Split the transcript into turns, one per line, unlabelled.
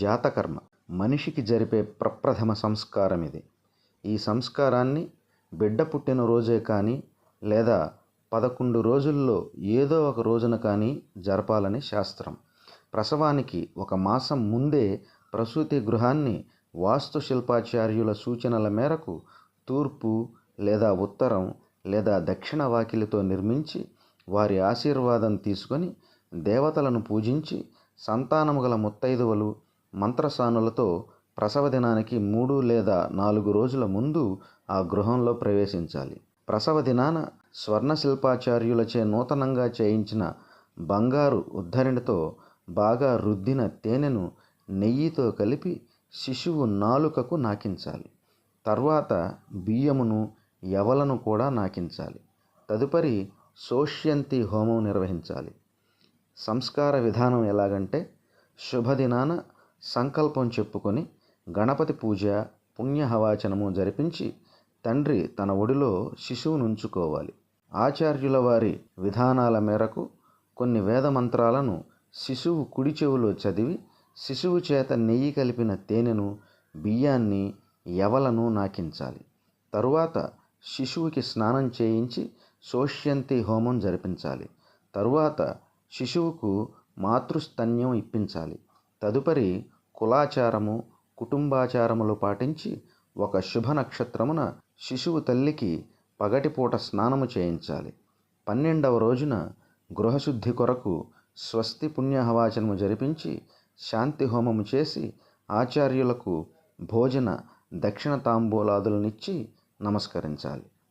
జాతకర్మ. మనిషికి జరిపే ప్రప్రథమ సంస్కారం ఇది. ఈ సంస్కారాన్ని బిడ్డ పుట్టిన రోజే కానీ లేదా పదకొండు రోజుల్లో ఏదో ఒక రోజున కానీ జరపాలని శాస్త్రం. ప్రసవానికి ఒక మాసం ముందే ప్రసూతి గృహాన్ని వాస్తు శిల్పాచార్యుల సూచనల మేరకు తూర్పు లేదా ఉత్తరం లేదా దక్షిణ వాకిలితో నిర్మించి వారి ఆశీర్వాదం తీసుకొని దేవతలను పూజించి సంతానము గల ముత్తైదువలు మంత్రసానులతో ప్రసవ దినానికి మూడు లేదా నాలుగు రోజుల ముందు ఆ గృహంలో ప్రవేశించాలి. ప్రసవ దినాన స్వర్ణ శిల్పాచార్యులచే నూతనంగా చేయించిన బంగారు ఉద్ధరణితో బాగా రుద్దిన తేనెను నెయ్యితో కలిపి శిశువు నాలుకకు నాకించాలి. తర్వాత బియ్యమును యవలను కూడా నాకించాలి. తదుపరి సోష్యంతి హోమం నిర్వహించాలి. సంస్కార విధానం ఎలాగంటే శుభదినాన సంకల్పం చెప్పుకొని గణపతి పూజ పుణ్యహవాచనము జరిపించి తండ్రి తన ఒడిలో శిశువును ఉంచుకోవాలి. ఆచార్యుల వారి విధానాల మేరకు కొన్ని వేద మంత్రాలను శిశువు కుడి చెవులో చదివి శిశువు చేత నెయ్యి కలిపిన తేనెను బియ్యాన్ని యవలను నాకించాలి. తరువాత శిశువుకి స్నానం చేయించి శోష్యంతి హోమం జరిపించాలి. తరువాత శిశువుకు మాతృస్తన్యం ఇప్పించాలి. తదుపరి కులాచారము కుటుంబాచారములు పాటించి ఒక శుభ నక్షత్రమున శిశువు తల్లికి పగటిపూట స్నానము చేయించాలి. పన్నెండవ రోజున గృహశుద్ధి కొరకు స్వస్తి పుణ్యహవాచనము జరిపించి శాంతి హోమము చేసి ఆచార్యులకు భోజన దక్షిణ తాంబూలాదులనిచ్చి నమస్కరించాలి.